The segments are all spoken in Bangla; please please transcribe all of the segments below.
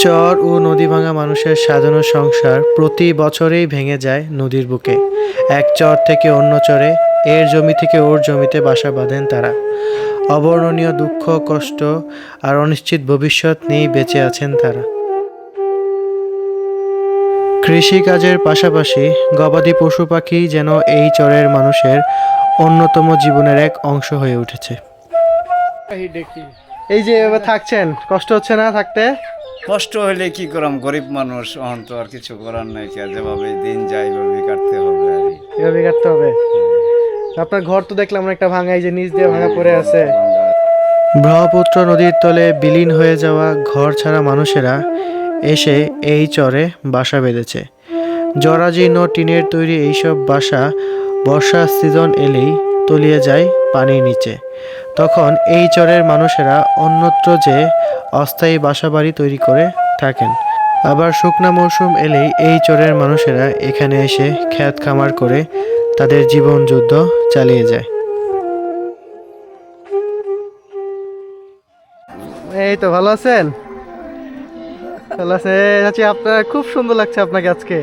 চর ও নদী ভাঙা মানুষের সাজানো সংসার প্রতি বছরেই ভেঙে যায় নদীর বুকে। এক চর থেকে অন্য চরে এর জমি থেকে ওর জমিতে বাসা বাঁধেন তারা। অবর্ণনীয় দুঃখ কষ্ট আর অনিশ্চিত ভবিষ্যৎ নিয়েই বেঁচে আছেন তারা। কৃষিকাজের পাশাপাশি গবাদি পশু পাখি যেন এই চরের মানুষের অন্যতম জীবনের এক অংশ হয়ে উঠেছে। এই যে থাকছেন কষ্ট হচ্ছে না থাকতে? কষ্ট হলে কি করাম? গরিব মানুষ অহন তো আর কিছু করার নাই কি যেভাবে দিন যায় এভাবে কাটতে হবে আর এভাবে কাটতে হবে? আপনার ঘর তো দেখলাম একটা ভাঙা এই যে নিচ দিয়ে ভাঙা পড়ে আছে। ব্রহ্মপুত্র নদীর তলে বিলীন হয়ে যাওয়া ঘর ছাড়া মানুষেরা এসে এই চরে বাসা বেঁধেছে। জরাজীর্ণ টিনের তৈরি এইসব বাসা বর্ষা সিজন এলেই তলিয়ে যায় পানির নিচে। তখন এই চরের মানুষেরা অন্যত্র যে অস্থায়ী বাসাবাড়ি তৈরি করে থাকেন। আবার শুকনা মৌসুম এলেই এই চরের মানুষেরা এখানে এসে খ্যাত খামার করে তাদের জীবন যুদ্ধ চালিয়ে যায়। এই তো ভালো আছেন? ভালো আছে চাচি আপনার খুব সুন্দর লাগছে আপনাকে আজকে।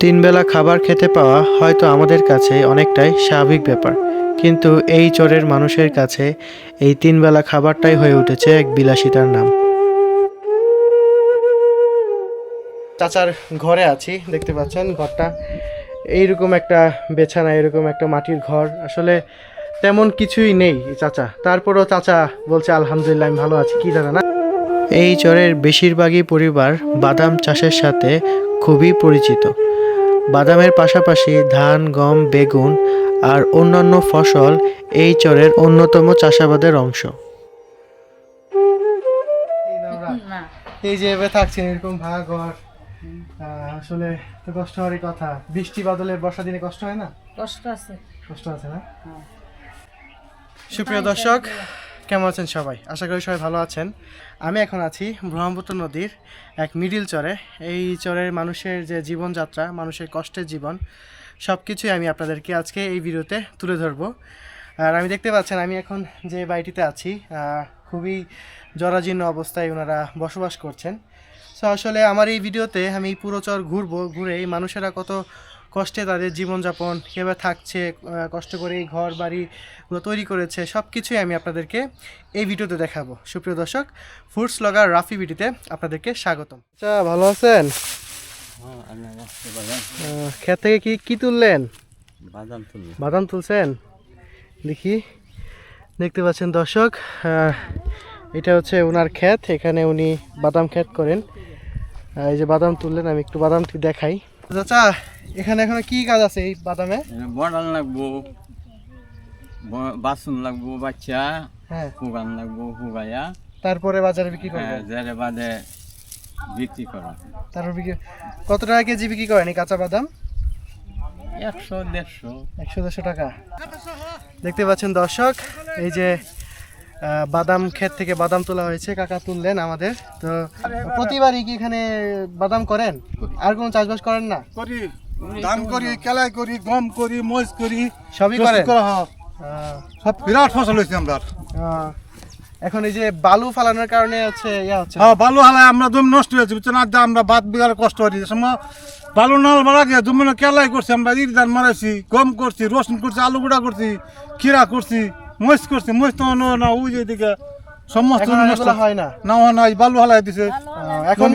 তিন বেলা খাবার খেতে পাওয়া হয়তো আমাদের কাছে অনেকটাই স্বাভাবিক ব্যাপার। কিন্তু এই চরের মানুষের কাছে এই তিন বেলা খাবারটাই হয়ে উঠেছে এক বিলাসিতার নাম। চাচার ঘরে আছি, দেখতে পাচ্ছেন ঘরটা। এইরকম একটা বেছানা, এরকম একটা মাটির ঘর। আসলে তেমন কিছুই নেই চাচা। তারপরও চাচা বলছে, আলহামদুলিল্লাহ, আমি ভালো আছি। কি জানা না? এই চরের বেশিরভাগই পরিবার বাদাম চাষের সাথে খুবই পরিচিত। বাদামের পাশাপাশি ধান, গম, বেগুন আর অন্যান্য ফসল এই চরের অন্যতম চাষাবাদের অংশ। এই যে এভাবে থাকছেন এরকম ঘর আসলে তো কষ্ট হওয়ারই কথা। বৃষ্টি বাদলে বর্ষা দিনে কষ্ট হয় না? কষ্ট আছে। কষ্ট আছে না? সুপ্রিয় দর্শক কেমন আছেন সবাই? আশা করি সবাই ভালো আছেন। আমি এখন আছি ব্রহ্মপুত্র নদীর এক মিডিল চরে। এই চরের মানুষের যে জীবনযাত্রা মানুষের কষ্টের জীবন সব কিছুই আমি আপনাদেরকে আজকে এই ভিডিওতে তুলে ধরবো। আর আমি দেখতে পাচ্ছেন, আমি এখন যে বাড়িটিতে আছি খুবই জরাজীর্ণ অবস্থায় ওনারা বসবাস করছেন। সো আসলে আমার এই ভিডিওতে আমি এই পুরো চর ঘুরবো, ঘুরে এই মানুষেরা কত কষ্টে তাদের জীবনযাপন কীভাবে থাকছে কষ্ট করে এই ঘর বাড়িগুলো তৈরি করেছে সব কিছুই আমি আপনাদেরকে এই ভিডিওতে দেখাবো। সুপ্রিয় দর্শক ফুডস লগা রাফি ভিডিওতে আপনাদেরকে স্বাগতম। আচ্ছা ভালো আছেন? ক্ষেত থেকে কি কি তুললেন? বাদাম বাদাম তুলছেন? দেখি। দেখতে পাচ্ছেন দর্শক এটা হচ্ছে ওনার ক্ষেত এখানে উনি বাদাম ক্ষেত করেন। এই যে বাদাম তুললেন আমি একটু বাদামটি দেখাই। চাচা এখানে এখন কি কাজ আছে এই বাদামে? বড়াল লাগবো বাসন লাগবো বাচ্চা হ্যাঁ। লাগবো হুগাইয়া তারপরে বাজারে বিক্রি করবেন হ্যাঁ, জেরে বাদে বিক্রি করা তারপর বিক্রি কত টাকা কেজি বিক্রি করেন এই কাঁচা বাদাম? একশো দেড়শো। একশো দেড়শো টাকা। দেখতে পাচ্ছেন দর্শক এই যে বাদাম ক্ষেত থেকে বাদাম তোলা হয়েছে কাকা তুললেন আমাদের। তো প্রতিবারই কি এখানে বাদাম করেন? আর কোনো চাষবাস করেন না? করি ধান করি কেলাই করি গম করি মরিচ করি সবই করেন? হয়। সব বিরাট ফসল হয়েছে আমরা এখন এই যে বালু ফালানোর কারণে হচ্ছে ইয়া হচ্ছে হ্যাঁ বালু হালায় আমরা জমি নষ্ট হয়েছে বুঝছেন? আর আমরা বাদ বিঘার কষ্ট করি। সময় বালু নাল মারা গিয়ে জমি কেলাই করছি আমরা ইট ধান মারাইছি গম করছি রসুন করছি আলু গুঁড়া করছি খিরা করছি মরিচ করছি মরিচ তো না ওই যে এদিকে সমস্ত নষ্ট। হয় না? না না এই বালু হালাই দিছে। এখন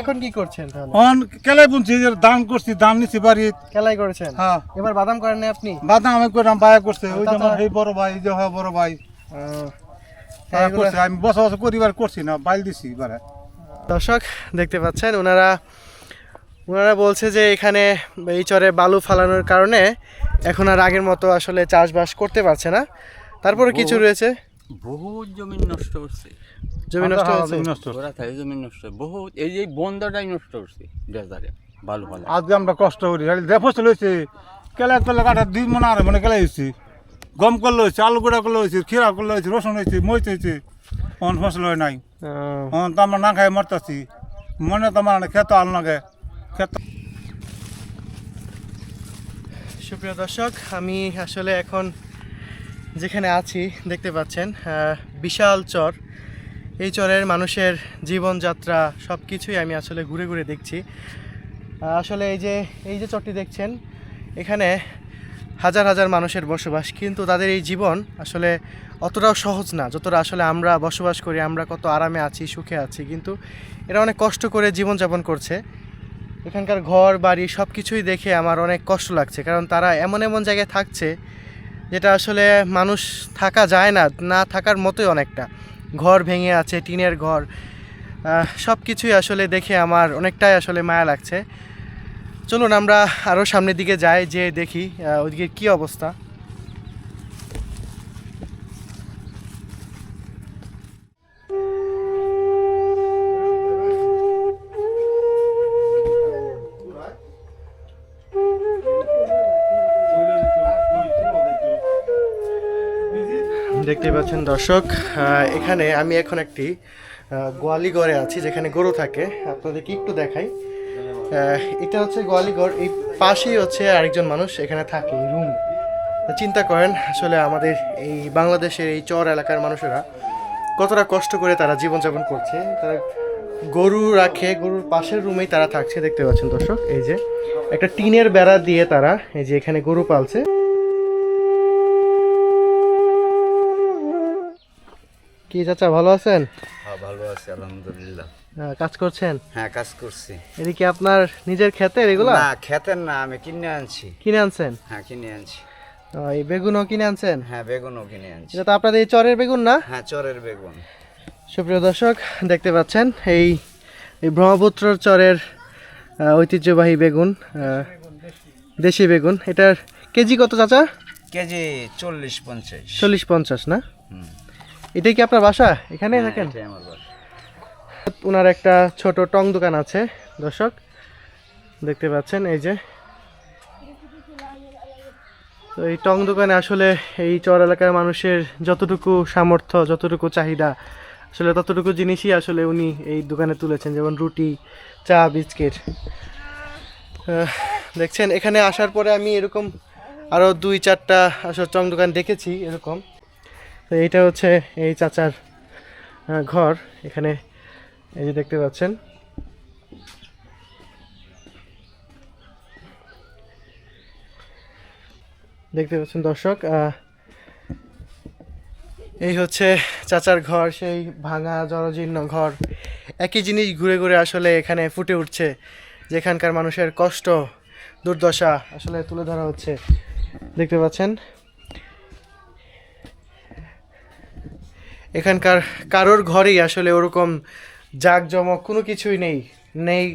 এখন কি করছেন তাহলে? অন কেলাই বুনছি যে ধান করছি ধান নিছি বাড়ি কেলাই করেছেন? হ্যাঁ। এবার বাদাম করেন আপনি? বাদাম আমি করলাম বায়া করছে। ওই যে আমার এই বড় ভাই এই যে হয় বড় ভাই। করছে। আমি বসা বসা পরিবার করছি না বাইল দিছি এবারে। দর্শক দেখতে পাচ্ছেন ওনারা ওনারা বলছে যে এখানে এই চরে বালু ফালানোর কারণে এখন আর আগের মতো আসলে চাষবাস করতে পারছে না। তারপরে কিছু রয়েছে? বহুত জমি নষ্ট হচ্ছে। জমি নষ্ট হয়েছে নষ্ট ওরা থাকে জমি নষ্ট বহুত এই যে বন্ধটাই নষ্ট করছে ডেজারে ভালো ভালো আজকে আমরা কষ্ট করি। ফসল হয়েছে কেলা করলে কাটা দুই মনে আর মনে কেলা হয়েছে। গম করলে হয়েছে আলু গুঁড়া করলে হয়েছে খিরা করলে হয়েছে রসুন হয়েছে মরিচ হয়েছে অন ফসল হয় নাই। অন তো আমরা না খাই মরতাছি। মনে তো আমার খেত আল নাগে খেত সুপ্রিয় দর্শক আমি আসলে এখন যেখানে আছি দেখতে পাচ্ছেন বিশাল চর। এই চরের মানুষের জীবনযাত্রা সব কিছুই আমি আসলে ঘুরে ঘুরে দেখছি। আসলে এই যে এই যে চরটি দেখছেন এখানে হাজার হাজার মানুষের বসবাস, কিন্তু তাদের এই জীবন আসলে অতটাও সহজ না, যতটা আসলে আমরা বসবাস করি, আমরা কত আরামে আছি, সুখে আছি, কিন্তু এরা অনেক কষ্ট করে জীবনযাপন করছে। এখানকার ঘর, বাড়ি সব কিছুই দেখে আমার অনেক কষ্ট লাগছে, কারণ তারা এমন এমন জায়গায় থাকছে যেটা আসলে মানুষ থাকা যায় না না থাকার মতোই অনেকটা। ঘর ভেঙে আছে, টিনের ঘর সব কিছুই আসলে দেখে আমার অনেকটাই আসলে মায়া লাগছে। চলুন আমরা আরও সামনের দিকে যাই যে দেখি ওইদিকে কী অবস্থা। দেখতে পাচ্ছেন দর্শক এখানে আমি এখন একটি আহ, গোয়ালি ঘরে আছি যেখানে গরু থাকে। আপনাদেরকে একটু দেখাই। এটা হচ্ছে গোয়ালি ঘর এই পাশেই হচ্ছে আরেকজন মানুষ এখানে থাকে রুম চিন্তা করেন, আসলে আমাদের এই বাংলাদেশের এই চর এলাকার মানুষেরা কতটা কষ্ট করে তারা জীবনযাপন করছে। তারা গরু রাখে, গরুর পাশের রুমেই তারা থাকছে, দেখতে পাচ্ছেন দর্শক, এই যে একটা টিনের বেড়া দিয়ে তারা এই যে এখানে গরু পালছে। কি চাচা, ভালো আছেন? হ্যাঁ ভালো আছি, আলহামদুলিল্লাহ। কাজ করছেন? হ্যাঁ কাজ করছি। এদিকে আপনার নিজের ক্ষেতের এগুলা? না খেতেন না আমি কিনে আনছি। কিনে আনছেন? হ্যাঁ কিনে আনছি। এই বেগুনও কিনে আনছেন? হ্যাঁ বেগুনও কিনে আনছি। এটা তো আপনাদের এই চরের বেগুন না? হ্যাঁ চরের বেগুন। সুপ্রিয় দর্শক দেখতে পাচ্ছেন এই এই ব্রহ্মপুত্র চরের ঐতিহ্যবাহী বেগুন দেশি বেগুন। এটার কেজি কত চাচা? কেজি চল্লিশ পঞ্চাশ। চল্লিশ পঞ্চাশ না? হুম। এটাই কি আপনার বাসা? এখানে হ্যাঁ, থাকেন? আমার বাসা। ওনার একটা ছোট টং দোকান আছে, দর্শক। দেখতে পাচ্ছেন, এই যে। তো এই টং দোকানে আসলে এই চর এলাকার মানুষের যতটুকু সামর্থ্য, যতটুকু চাহিদা, আসলে ততটুকু জিনিসই আসলে উনি এই দোকানে তুলেছেন, যেমন রুটি, চা, বিস্কিট। দেখছেন, এখানে আসার পরে আমি এরকম আরও দুই চারটা আসলে টং দোকান দেখেছি এরকম। তো এইটা হচ্ছে এই চাচার ঘর। এখানে এই যে দেখতে পাচ্ছেন। দেখতে পাচ্ছেন দর্শক এই হচ্ছে চাচার ঘর, সেই ভাঙা জরাজীর্ণ ঘর। একই জিনিস ঘুরে ঘুরে আসলে এখানে ফুটে উঠছে, যেখানকার মানুষের কষ্ট, দুর্দশা আসলে তুলে ধরা হচ্ছে। দেখতে পাচ্ছেন? এখানকার কারোর ঘরেই আসলে ওরকম জাঁকজমক, কোনো কিছুই নেই। নেই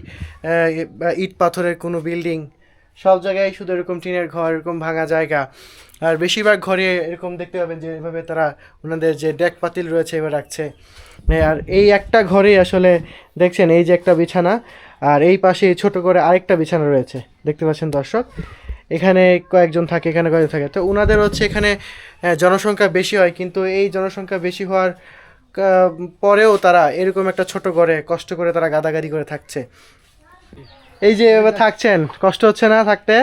ইট পাথরের কোনো বিল্ডিং সব জায়গায় শুধু এরকম টিনের ঘর, এরকম ভাঙা জায়গা। আর বেশিরভাগ ঘরে এরকম দেখতে পাবেন যে, এভাবে তারা ওনাদের যে ডেক পাতিল রয়েছে, এবার রাখছে। আর এই একটা ঘরেই আসলে, দেখছেন, এই যে একটা বিছানা, আর এই পাশে ছোট করে আরেকটা বিছানা রয়েছে। দেখতে পাচ্ছেন দর্শক, এখানে কয়েকজন থাকে, এখানে কয়েকজন থাকে। তো ওনাদের হচ্ছে এখানে জনসংখ্যা বেশি হয়, কিন্তু এই জনসংখ্যা বেশি হওয়ার পরেও তারা এরকম একটা ছোট ঘরে কষ্ট করে তারা গাদাগাদি করে থাকছে। এই যে থাকছেন কষ্ট হচ্ছে না থাকতে?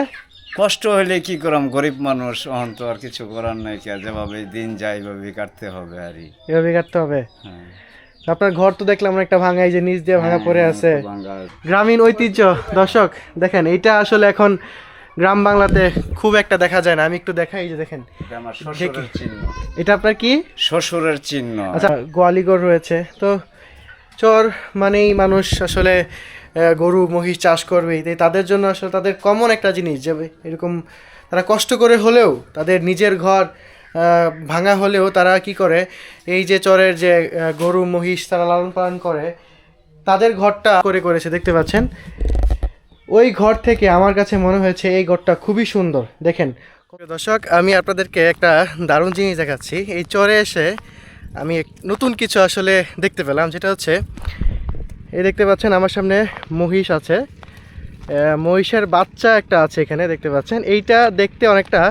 কষ্ট হলে কি করাম? গরিব মানুষ অহন তো আর কিছু করার নাই কে যেভাবে দিন যায় এভাবে কাটতে হবে আর এভাবে কাটতে হবে? হ্যাঁ। আপনার ঘর তো দেখলাম একটা ভাঙা এই যে নিচ দিয়ে ভাঙা পড়ে আছে। গ্রামীণ ঐতিহ্য দর্শক দেখেন এইটা আসলে এখন গ্রাম বাংলাতে খুব একটা দেখা যায় না। আমি একটু দেখাই এই যে দেখেন। এটা আমার চিহ্ন। এটা আপনার কি? শ্বশুরের চিহ্ন। আচ্ছা গোয়ালিগড় রয়েছে। তো চর মানেই মানুষ আসলে গরু মহিষ চাষ করবেই তাই তাদের জন্য আসলে তাদের কমন একটা জিনিস যে এরকম তারা কষ্ট করে হলেও তাদের নিজের ঘর ভাঙা হলেও তারা কি করে? এই যে চরের যে গরু মহিষ তারা লালন পালন করে তাদের ঘরটা করে করেছে। দেখতে পাচ্ছেন? ওই ঘর থেকে আমার কাছে মনে হয়েছে এই ঘরটা খুবই সুন্দর। দেখেন। দর্শক, আমি আপনাদেরকে একটা দারুণ জিনিস দেখাচ্ছি। এই চরে এসে আমি নতুন কিছু আসলে দেখতে পেলাম, যেটা হচ্ছে, এই দেখতে পাচ্ছেন আমার সামনে মহিষ আছে। মহিষের বাচ্চা একটা আছে এখানে, দেখতে পাচ্ছেন। এইটা দেখতে অনেকটা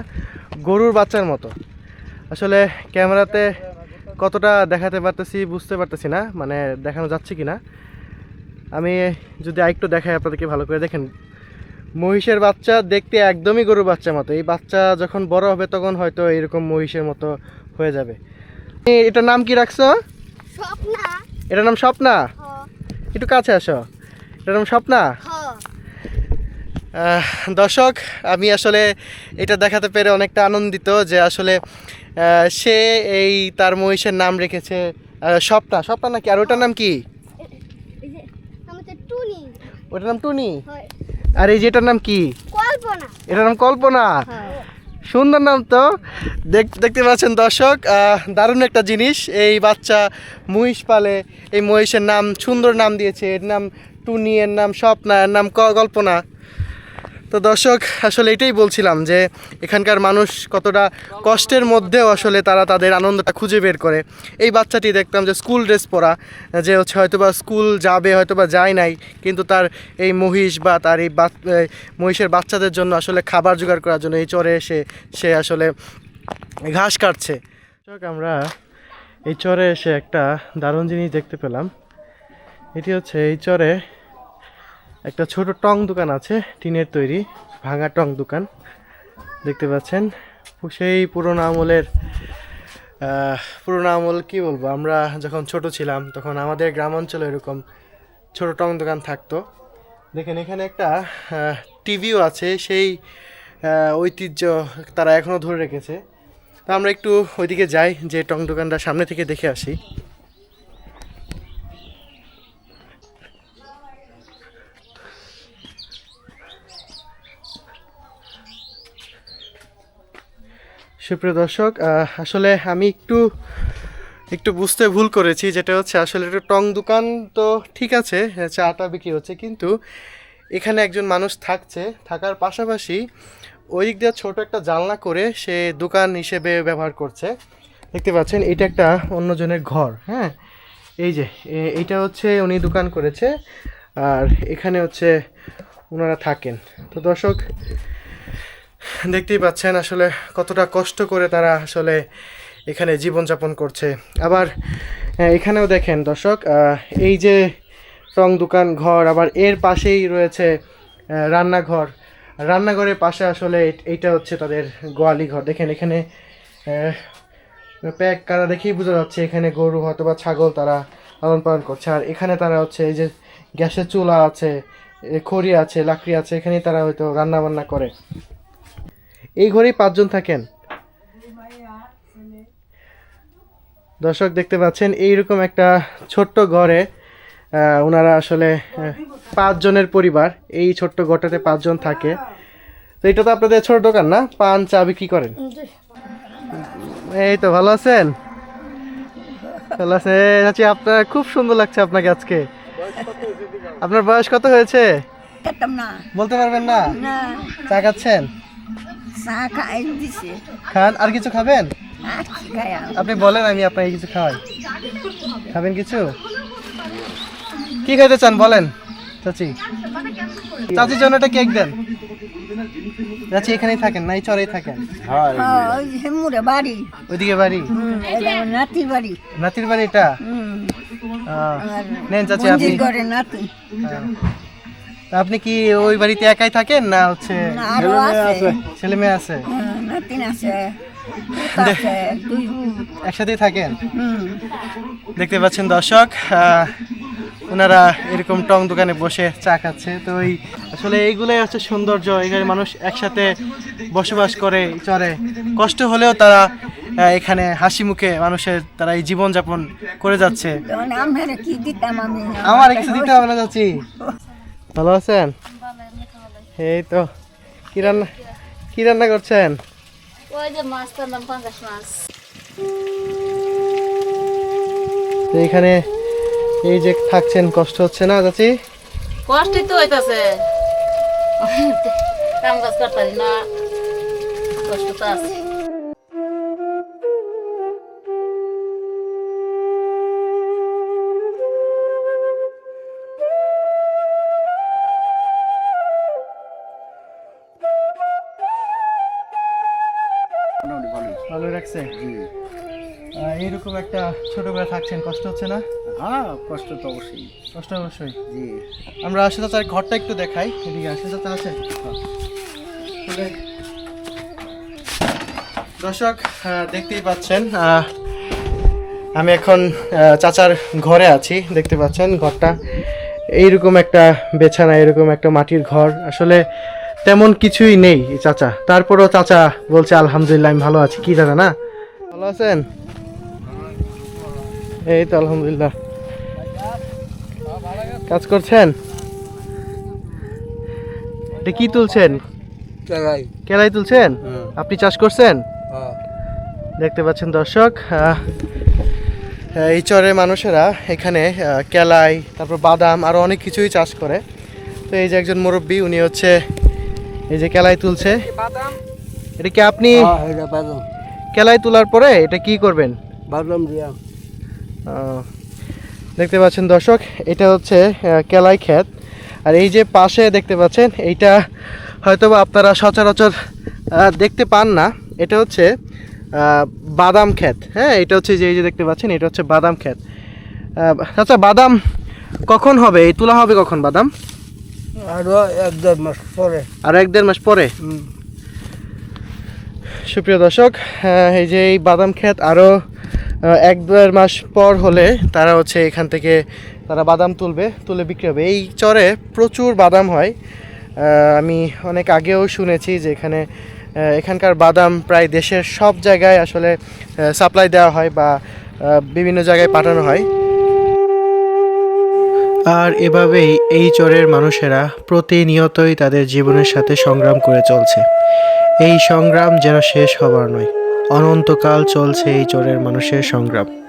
গরুর বাচ্চার মতো। আসলে ক্যামেরাতে কতটা দেখাতে পারতেছি বুঝতে পারতেছি না মানে দেখানো যাচ্ছে কি না আমি যদি আরেকটু দেখাই আপনাদেরকে ভালো করে দেখেন মহিষের বাচ্চা দেখতে একদমই গরুর বাচ্চার মতো। এই বাচ্চা যখন বড় হবে তখন হয়তো এরকম মহিষের মতো হয়ে যাবে। এটার নাম কি রাখছো? এটার নাম স্বপ্না? একটু কাছে আসো। এটার নাম স্বপ্না? দর্শক আমি আসলে এটা দেখাতে পেরে অনেকটা আনন্দিত যে আসলে সে এই তার মহিষের নাম রেখেছে স্বপ্না। স্বপ্না নাকি? আর ওটার নাম কি? ওটার নাম টুনি? আর এই যেটার নাম কি? কল্পনা। এটার নাম কল্পনা? সুন্দর নাম তো। দেখ- দেখতে পাচ্ছেন দর্শক দারুণ একটা জিনিস। এই বাচ্চা মহিষ পালে এই মহিষের নাম সুন্দর নাম দিয়েছে। এর নাম টুনি এর নাম স্বপ্না এর নাম ক- কল্পনা। তো দর্শক, আসলে এটাই বলছিলাম যে এখানকার মানুষ কতটা কষ্টের মধ্যেও আসলে তারা তাদের আনন্দটা খুঁজে বের করে। এই বাচ্চাটি দেখতাম যে স্কুল ড্রেস পরা, যে হচ্ছে হয়তোবা স্কুল যাবে, হয়তোবা যায় নাই, কিন্তু তার এই মহিষ বা তার এই মহিষের বাচ্চাদের জন্য আসলে খাবার জোগাড় করার জন্য এই চরে এসে সে আসলে ঘাস কাটছে। আমরা এই চরে এসে একটা দারুণ জিনিস দেখতে পেলাম। এটি হচ্ছে এই চরে একটা ছোট টং দোকান আছে, টিনের তৈরি, ভাঙা টং দোকান। দেখতে পাচ্ছেন, সেই পুরোনো আমলের পুরোনো আমল কি বলব? আমরা যখন ছোট ছিলাম, তখন আমাদের গ্রাম অঞ্চলে এরকম ছোট টং দোকান থাকতো। দেখেন, এখানে একটা টিভিও আছে, সেই ঐতিহ্য তারা এখনও ধরে রেখেছে। তো আমরা একটু ওইদিকে যাই, যে টং দোকানটা সামনে থেকে দেখে আসি। সুপ্রিয় দর্শক আসলে আমি একটু একটু বুঝতে ভুল করেছি, যেটা হচ্ছে আসলে একটু টং দোকান তো ঠিক আছে চাটা বিক্রি হচ্ছে, কিন্তু এখানে একজন মানুষ থাকছে, থাকার পাশাপাশি ওই দিক দিয়ে ছোট একটা জানলা করে সে দোকান হিসেবে ব্যবহার করছে। দেখতে পাচ্ছেন, এটা একটা অন্যজনের ঘর হ্যাঁ? এই যে এইটা হচ্ছে উনি দোকান করেছে, আর এখানে হচ্ছে ওনারা থাকেন। তো দর্শক দেখতেই পাচ্ছেন আসলে কতটা কষ্ট করে তারা আসলে এখানে জীবনযাপন করছে। আবার এখানেও দেখেন দর্শক এই যে টং দোকান ঘর, আবার এর পাশেই রয়েছে রান্নাঘর। রান্নাঘরের পাশে আসলে এইটা হচ্ছে তাদের গোয়ালি ঘর। দেখেন এখানে প্যাক কারা দেখেই বোঝা যাচ্ছে এখানে গরু হয়তো বা ছাগল তারা লালন পালন করছে। আর এখানে তারা হচ্ছে এই যে গ্যাসের চুলা আছে খড়ি আছে, লাকড়ি আছে, এখানেই তারা হয়তো রান্না বান্না করে। এই ঘরেই পাঁচজন থাকেন। দর্শক দেখতে পাচ্ছেন এইরকম একটা ছোট্ট ঘরে ওনারা আসলে পাঁচজনের পরিবার এই ছোট্ট ঘরটাতে পাঁচজন থাকে। তো এটা তো আপনাদের ছোট দোকান না? পান চা বিক্রি করেন? এই তো ভালো আছেন? ভালো আছে চাচি আপনার খুব সুন্দর লাগছে আপনাকে আজকে। আপনার বয়স কত হয়েছে? বলতে পারবেন না? না। চা খাচ্ছেন? চা খাই দিছে। খান আর কিছু খাবেন? আপনি বলেন আমি আপনাকে কিছু খাওয়াই। খাবেন কিছু? কি খাইতে চান বলেন? চাচি। চাচির জন্য একটা কেক দেন। চাচি এখানেই থাকেন না এই চরেই থাকেন? বাড়ি। ওইদিকে বাড়ি? নাতির বাড়ি। নাতির বাড়ি এটা? নেন চাচি আপনি। নাতি। তা আপনি কি ওই বাড়িতে একাই থাকেন না হচ্ছে আরও আছে। ছেলে মেয়ে আছে? হ্যাঁ, নাতিন আছে। একসাথেই থাকেন? দেখতে পাচ্ছেন দর্শক ওনারা এরকম টং দোকানে বসে চা খাচ্ছে। তো ওই আসলে এইগুলোই হচ্ছে সৌন্দর্য এখানে মানুষ একসাথে বসবাস করে চরে কষ্ট হলেও তারা এখানে হাসি মুখে মানুষের তারা এই জীবনযাপন করে যাচ্ছে। তখন আমরা কি দিতাম আমি? আমার কিছু দিতে হবে না চাচি। ভালো আছেন? এই তো। কি রান্না কি রান্না করছেন? ওই যে মাছ টানলাম পাঙ্গাস মাছ। এখানে এই যে থাকছেন কষ্ট হচ্ছে না চাচি? কষ্টই তো হইতাছে। কাম কাজ করতে না। কষ্ট তো আছে। একটা ছোট করে থাকছেন কষ্ট হচ্ছে না? হ্যাঁ কষ্ট তো অবশ্যই। কষ্ট অবশ্যই? জি। আমরা আসলে তার ঘরটা একটু দেখাই এদিকে আসলে তো আছে? দর্শক দেখতেই পাচ্ছেন আমি এখন চাচার ঘরে আছি দেখতে পাচ্ছেন ঘরটা। এইরকম একটা বেছানা এরকম একটা মাটির ঘর আসলে তেমন কিছুই নেই চাচা। তারপরও চাচা বলছে আলহামদুলিল্লাহ আমি ভালো আছি। কি দাদা না? ভালো আছেন? এই তো আলহামদুলিল্লাহ। কাজ করছেন? এটা কি তুলছেন? কেলাই। তুলছেন? আপনি চাষ করছেন? দেখতে পাচ্ছেন দর্শক এই চরের মানুষেরা এখানে কেলাই তারপর বাদাম আরও অনেক কিছুই চাষ করে। তো এই যে একজন মুরব্বী উনি হচ্ছে এই যে কেলাই তুলছে। এটা কি আপনি কেলাই তোলার পরে এটা কি করবেন? আহ, দেখতে পাচ্ছেন দর্শক এটা হচ্ছে কেলাই ক্ষেত। আর এই যে পাশে দেখতে পাচ্ছেন এইটা হয়তোবা আপনারা সচরাচর দেখতে পান না। এটা হচ্ছে বাদাম ক্ষেত। হ্যাঁ এটা হচ্ছে যে এই যে দেখতে পাচ্ছেন এটা হচ্ছে বাদাম ক্ষেত। আচ্ছা বাদাম কখন হবে? এই তোলা হবে কখন বাদাম? আরও এক দেড় মাস পরে। আর এক দেড় মাস পরে? সুপ্রিয় দর্শক এই যে এই বাদাম ক্ষেত আরও এক দেড় মাস পর হলে তারা হচ্ছে এখান থেকে তারা বাদাম তুলবে, তুলে বিক্রি হবে। এই চরে প্রচুর বাদাম হয়। আমি অনেক আগেও শুনেছি যে এখানে এখানকার বাদাম প্রায় দেশের সব জায়গায় আসলে সাপ্লাই দেওয়া হয় বা বিভিন্ন জায়গায় পাঠানো হয়। আর এভাবেই এই চরের মানুষেরা প্রতিনিয়তই তাদের জীবনের সাথে সংগ্রাম করে চলছে। এই সংগ্রাম যেন শেষ হবার নয়। অনন্তকাল চলছে এই চোরের মানুষের সংগ্রাম।